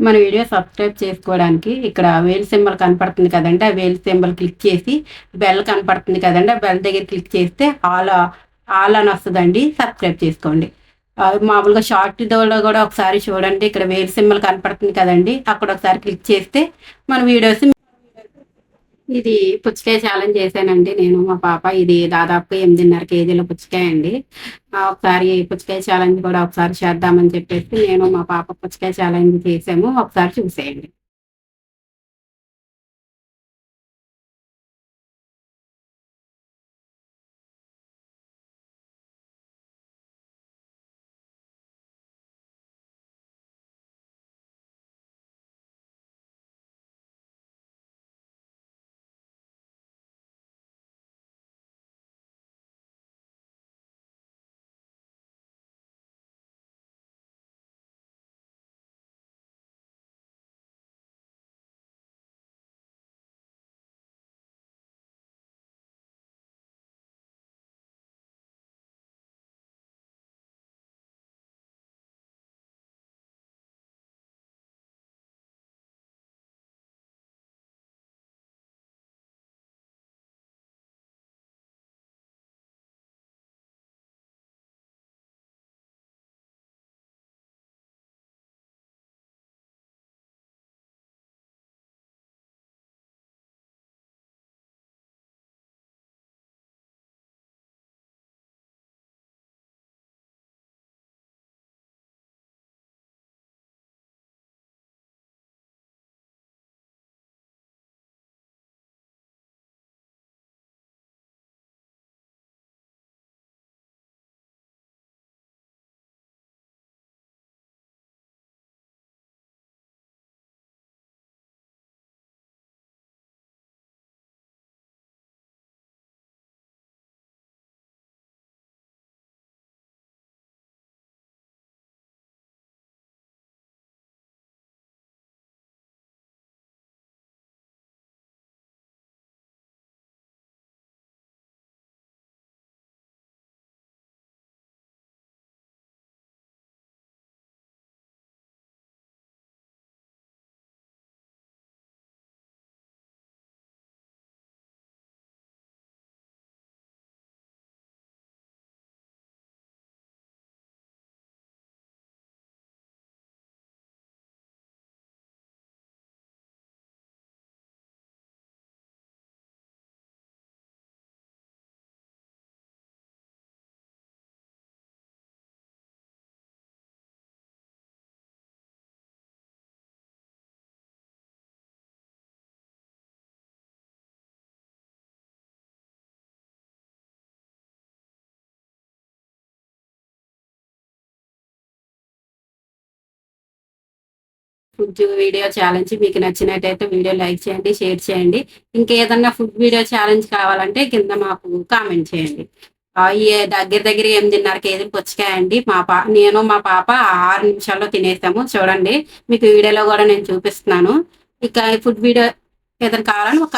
మన video subscribe చేసుకోవడానికి ఇక్కడ వేల్ సింబల్ కనపడుతుంది కదండి ఆ వేల్ సింబల్ క్లిక్ చేసి బెల్ కనపడుతుంది కదండి ఆ బెల్ దగ్గర క్లిక్ చేస్తే ఆల్ ఆల్ అని వస్తుందండి సబ్స్క్రైబ్ చేసుకోండి. మామూలుగా షార్ట్లో కూడా ఒకసారి చూడండి ఇక్కడ వేల్ సింబల్ కనపడుతుంది కదండి అక్కడ ఒకసారి క్లిక్ చేస్తే మన వీడియోస్ ఇది పుచ్చకాయ ఛాలెంజ్ చేశానండి నేను మా పాప. ఇది దాదాపు ఎనిమిదిన్నర కేజీల పుచ్చకాయ అండి. ఒకసారి పుచ్చకాయ ఛాలెంజ్ కూడా ఒకసారి చేద్దామని చెప్పేసి నేను మా పాప పుచ్చకాయ ఛాలెంజ్ చేసాము. ఒకసారి చూసేయండి. ఫుడ్ వీడియో ఛాలెంజ్ మీకు నచ్చినట్టయితే వీడియో లైక్ చేయండి షేర్ చేయండి. ఇంకేదన్నా ఫుడ్ వీడియో ఛాలెంజ్ కావాలంటే కింద మాకు కామెంట్ చేయండి. ఈ దగ్గర దగ్గర ఎనిమిదిన్నర కేజీలు పుచ్చకాయ అండి? మా పా నేను మా పాప ఆరు నిమిషాల్లో తినేసాము చూడండి మీకు వీడియోలో కూడా నేను చూపిస్తున్నాను. ఇక ఫుడ్ వీడియో ఏదైనా కావాలని ఒక